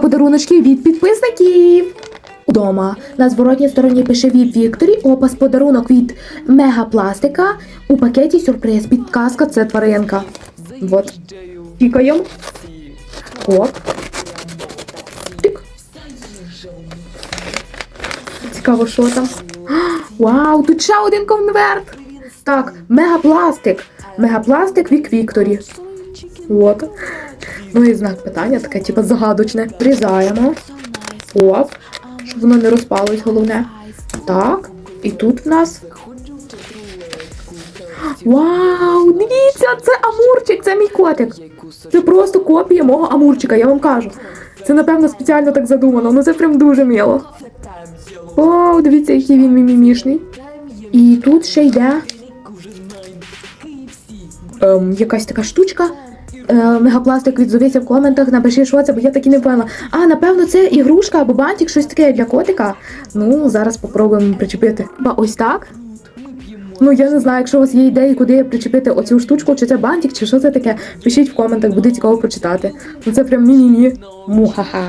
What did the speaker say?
Подаруночки від підписників. Удома на зворотній стороні пише від Вікторі. Опас подарунок від Мегапластика. У пакеті сюрприз. Підказка це тваринка. Вот. Пікаємо. Оп. Тик. Цікаво, що там. Вау, тут ще один конверт. Так, мегапластик. Мегапластик від Вікторі. От. Ну і знак питання, таке, типу, загадочне. Врізаємо. Оп. Щоб воно не розпалось, головне. Так. І тут в нас. Вау! Дивіться, це Амурчик, це мій котик. Це просто копія мого Амурчика, я вам кажу. Це, напевно, спеціально так задумано, ну це прям дуже мило. Вау, дивіться, який він мімімішний. І тут ще йде ем, якась така штучка. Е, мегапластик відзовіться в коментах, напиши, що це, бо я так і не впевнена. А, напевно, це ігрушка або бантик, щось таке для котика. Ну, зараз попробуємо причепити. Ба, ось так. Ну, я не знаю, якщо у вас є ідеї, куди причепити оцю штучку, чи це бантик, чи що це таке, пишіть в коментах, буде цікаво почитати. Ну це прям мі-мі-мі. Мухаха.